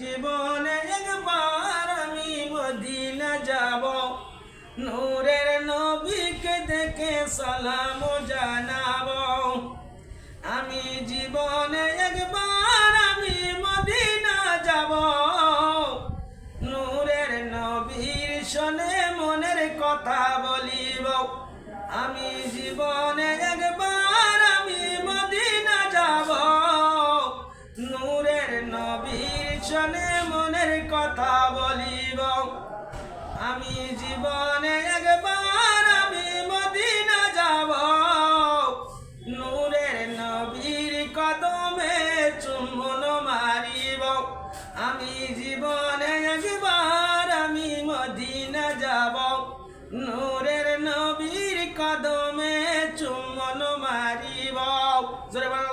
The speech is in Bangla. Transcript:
জীবনে একবার আমি মদিনা যাব। নূরের নবীকে দেখে সালাম জানাব। আমি জীবনে একবার আমি মদিনা যাব। নূরের নবীর শোনে মনের কথা বলিব। আমি জীবনে শোনে মনের কথা বলিব। আমি জীবনে একবার আমি মদিনা যাব। নূরের নবীর কদমে চুম্বন মারিব। আমি জীবনে একবার আমি মদিনা যাব। নূরের নবীর কদমে চুম্বন মারিব। জোরে